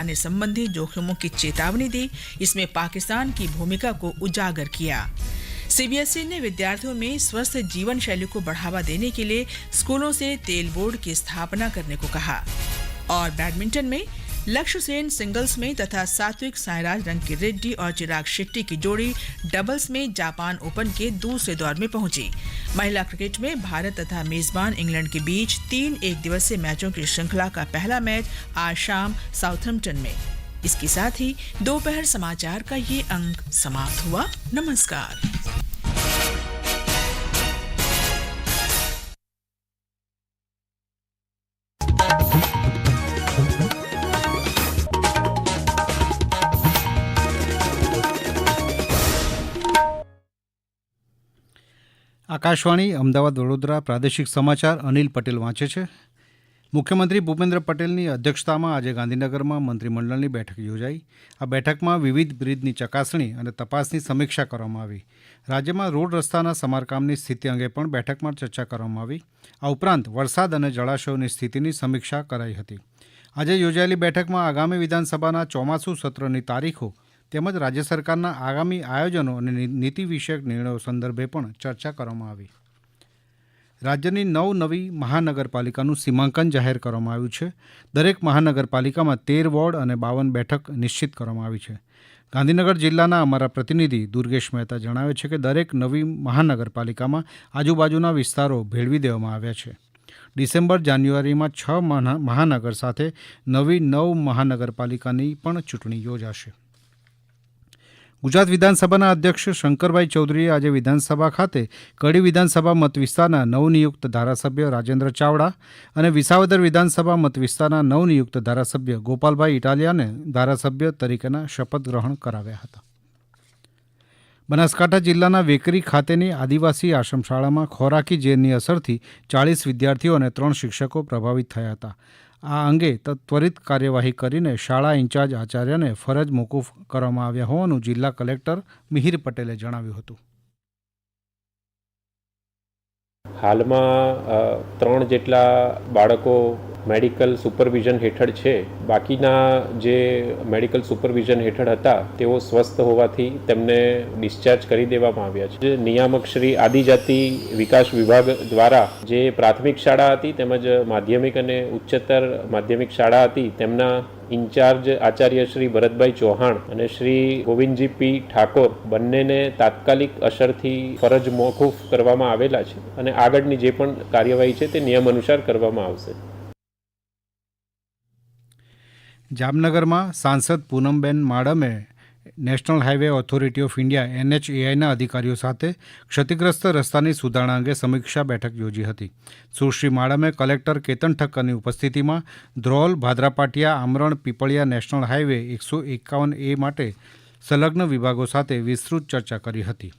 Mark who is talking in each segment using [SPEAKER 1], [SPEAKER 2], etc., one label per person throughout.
[SPEAKER 1] आने संबंधी जोखिमों की चेतावनी दी इसमें पाकिस्तान की भूमिका को उजागर किया सीबीएसई e ने विद्यार्थियों में स्वस्थ जीवन शैली को बढ़ावा देने के लिए स्कूलों से तेल बोर्ड की स्थापना करने को कहा और बैडमिंटन में लक्ष्य सेन सिंगल्स में तथा सात्विक साईराज रंकी रेड्डी और चिराग शेट्टी की जोड़ी डबल्स में जापान ओपन के दूसरे दौर में पहुंची महिला क्रिकेट में भारत तथा मेजबान इंग्लैंड के बीच तीन एक दिवसीय मैचों की श्रृंखला का पहला मैच आज शाम साउथहैम्पटन में इसके साथ ही दोपहर समाचार का ये अंक समाप्त हुआ नमस्कार
[SPEAKER 2] આકાશવાણી અમદાવાદ વડોદરા પ્રાદેશિક સમાચાર અનિલ પટેલ વાંચે છે મુખ્યમંત્રી ભૂપેન્દ્ર પટેલની અધ્યક્ષતામાં આજે ગાંધીનગરમાં મંત્રીમંડળની બેઠક યોજાઈ આ બેઠકમાં વિવિધ બ્રિજની ચકાસણી અને તપાસની સમીક્ષા કરવામાં આવી રાજ્યમાં રોડ રસ્તાના સમારકામની સ્થિતિ અંગે પણ બેઠકમાં ચર્ચા કરવામાં આવી આ ઉપરાંત વરસાદ અને જળાશયોની સ્થિતિની સમીક્ષા કરાઈ હતી આજે યોજાયેલી બેઠકમાં આગામી વિધાનસભાના ચોમાસું સત્રની તારીખો તેમજ રાજ્ય સરકારના આગામી આયોજનો અને નીતિ વિષયક નિર્ણયો સંદર્ભે પણ ચર્ચા કરવામાં આવી રાજ્યની નવ નવી મહાનગરપાલિકાનું સીમાંકન જાહેર કરવામાં આવ્યું છે દરેક મહાનગરપાલિકામાં તેર વોર્ડ અને બાવન બેઠક નિશ્ચિત કરવામાં આવી છે ગાંધીનગર જિલ્લાના અમારા પ્રતિનિધિ દુર્ગેશ મહેતા જણાવે છે કે દરેક નવી મહાનગરપાલિકામાં આજુબાજુના વિસ્તારો ભેળવી દેવામાં આવ્યા છે ડિસેમ્બર જાન્યુઆરીમાં છ મહાનગર સાથે નવી નવ મહાનગરપાલિકાની પણ ચૂંટણી યોજાશે ગુજરાત વિધાનસભાના અધ્યક્ષ શંકરભાઈ ચૌધરીએ આજે વિધાનસભા ખાતે કડી વિધાનસભા મતવિસ્તારના નવનિયુક્ત ધારાસભ્ય રાજેન્દ્ર ચાવડા અને વિસાવદર વિધાનસભા મતવિસ્તારના નવનિયુક્ત ધારાસભ્ય ગોપાલભાઈ ઇટાલિયાને ધારાસભ્ય તરીકેના શપથ ગ્રહણ કરાવ્યા હતા બનાસકાંઠા જિલ્લાના વેકરી ખાતેની આદિવાસી આશ્રમશાળામાં ખોરાકી ઝેરની અસરથી ચાળીસ વિદ્યાર્થીઓ અને ત્રણ શિક્ષકો પ્રભાવિત થયા હતા આ અંગે ત્વરિત કાર્યવાહી કરીને શાળા ઇન્ચાર્જ આચાર્યને ફરજ મોકૂફ કરવામાં આવ્યા હોવાનું જિલ્લા કલેક્ટર મિહિર પટેલે જણાવ્યું હતું
[SPEAKER 3] હાલમાં ત્રણ જેટલા બાળકો મેડિકલ સુપરવિઝન હેઠળ છે બાકીના જે મેડિકલ સુપરવિઝન હેઠળ હતા તેઓ સ્વસ્થ હોવાથી તેમને ડિસ્ચાર્જ કરી દેવામાં આવ્યા છે નિયામક શ્રી આદિજાતિ વિકાસ વિભાગ દ્વારા જે પ્રાથમિક શાળા હતી તેમજ માધ્યમિક અને ઉચ્ચતર માધ્યમિક શાળા હતી તેમના ઇન્ચાર્જ આચાર્ય શ્રી ભરતભાઈ ચૌહાણ અને શ્રી ગોવિંદજી પી ઠાકોર બંનેને તાત્કાલિક અસરથી ફરજ મોકૂફ કરવામાં આવેલા છે અને આગળની જે પણ કાર્યવાહી છે તે નિયમ અનુસાર કરવામાં આવશે
[SPEAKER 2] જામનગરમાં સાંસદ પૂનમબેન માડમે national highway authority of India એનએચએઆઈના અધિકારીઓ સાથે ક્ષતિગ્રસ્ત રસ્તાની સુધારણા અંગે સમીક્ષા બેઠક યોજી હતી સુશ્રી માડમે કલેક્ટર કેતન ઠક્કરની ઉપસ્થિતિમાં ધ્રોલ ભાદરાપાટિયા આમરણ પીપળિયા નેશનલ હાઇવે એકસો એકાવન એ માટે સંલગ્ન વિભાગો સાથે વિસ્તૃત ચર્ચા કરી હતી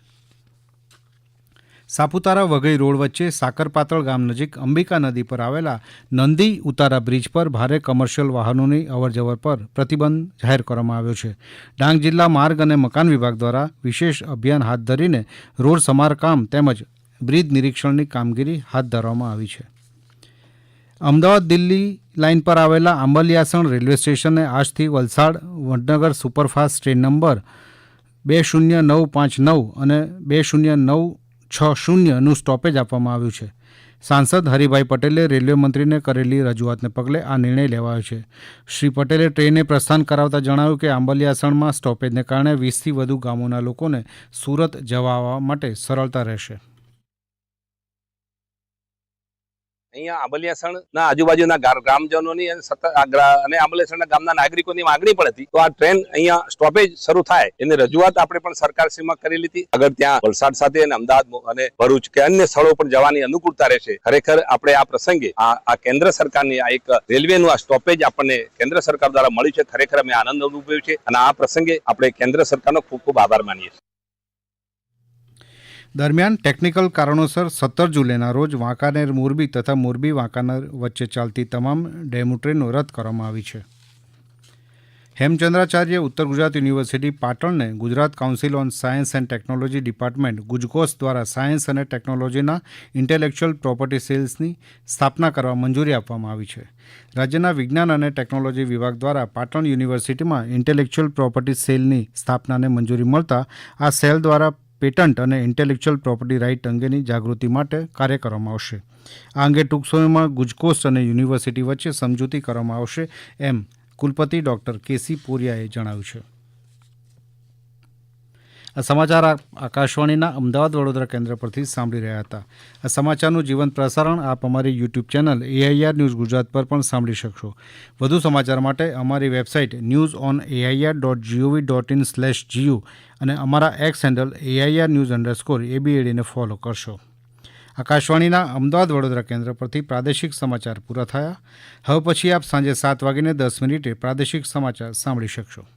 [SPEAKER 2] સાપુતારા વઘઈ રોડ વચ્ચે સાકરપાતળ ગામ નજીક અંબિકા નદી પર આવેલા નંદી ઉતારા બ્રિજ પર ભારે કમર્શિયલ વાહનોની અવરજવર પર પ્રતિબંધ જાહેર કરવામાં આવ્યો છે ડાંગ જિલ્લા માર્ગ અને મકાન વિભાગ દ્વારા વિશેષ અભિયાન હાથ ધરીને રોડ સમારકામ તેમજ બ્રિજ નિરીક્ષણની કામગીરી હાથ ધરવામાં આવી છે અમદાવાદ દિલ્હી લાઇન પર આવેલા આંબલિયાસણ રેલવે સ્ટેશને આજથી Valsad Vadnagar superfast train number બે શૂન્ય નવ પાંચ નવ અને બે શૂન્ય નવ છ શૂન્યનું સ્ટોપેજ આપવામાં આવ્યું છે સાંસદ હરિભાઈ પટેલે રેલવે મંત્રીને કરેલી રજૂઆતને પગલે આ નિર્ણય લેવાયો છે શ્રી પટેલે ટ્રેને પ્રસ્થાન કરાવતા જણાવ્યું કે આંબલિયાસણમાં સ્ટોપેજને કારણે વીસથી વધુ ગામોના લોકોને સુરત જવા માટે સરળતા રહેશે
[SPEAKER 4] અહીંયા ના આજુબાજુના ગ્રામજનોની અને અને આંબલિયાસણના ગામના નાગરિકોની માંગણી પણ હતી તો આ ટ્રેન અહીંયા સ્ટોપેજ શરૂ થાય એની રજૂઆત આપણે પણ સરકારશ્રીમાં કરી લીધી અગર ત્યાં વલસાડ સાથે અને અમદાવાદ અને ભરૂચ કે અન્ય સ્થળો પર જવાની અનુકૂળતા રહેશે ખરેખર આપણે આ પ્રસંગે આ કેન્દ્ર સરકારની આ એક રેલવેનું આ સ્ટોપેજ આપણને કેન્દ્ર સરકાર દ્વારા મળ્યું છે ખરેખર અમે આનંદ અનુભવ્યો છે અને આ પ્રસંગે આપણે કેન્દ્ર સરકારનો ખૂબ ખૂબ આભાર માનીએ છીએ
[SPEAKER 2] દરમિયાન ટેકનિકલ કારણોસર સત્તર જુલાઈના રોજ વાંકાનેર મોરબી તથા મોરબી વાંકાનેર વચ્ચે ચાલતી તમામ ડેમો ટ્રેનો રદ કરવામાં આવી છે હેમચંદ્રાચાર્ય ઉત્તર ગુજરાત યુનિવર્સિટી પાટણને Gujarat council on science and technology department ગુજકોસ દ્વારા સાયન્સ અને ટેકનોલોજીના ઇન્ટેલેક્ચ્યુઅલ પ્રોપર્ટી સેલ્સની સ્થાપના કરવા મંજૂરી આપવામાં આવી છે રાજ્યના વિજ્ઞાન અને ટેકનોલોજી વિભાગ દ્વારા પાટણ યુનિવર્સિટીમાં ઇન્ટેલેક્ચુઅલ પ્રોપર્ટી સેલની સ્થાપનાને મંજૂરી મળતા આ સેલ દ્વારા પેટન્ટ અને ઇન્ટેલેક્ચુઅલ પ્રોપર્ટી રાઇટ અંગેની જાગૃતિ માટે કાર્ય કરવામાં આવશે આ અંગે ટૂંક સમયમાં ગુજકોસ્ટ અને યુનિવર્સિટી વચ્ચે સમજૂતી કરવામાં આવશે એમ કુલપતિ ડૉક્ટર કેસી પોરિયાએ જણાવ્યું છે આ સમાચાર આકાશવાણીના અમદાવાદ વડોદરા કેન્દ્ર પરથી સાંભળી રહ્યા હતા આ સમાચારનું જીવંત પ્રસારણ આપ અમારી YouTube channel AIR news Gujarat પર પણ સાંભળી શકશો વધુ સમાચાર માટે અમારી website news on AIR dot GOV dot in slash GU અને અમારા X handle AIR news underscore એબીએડીને ફોલો કરશો આકાશવાણીના અમદાવાદ વડોદરા કેન્દ્ર પરથી પ્રાદેશિક સમાચાર પૂરા થયા હવે પછી આપ સાંજે સાત વાગીને દસ મિનિટે પ્રાદેશિક સમાચાર સાંભળી શકશો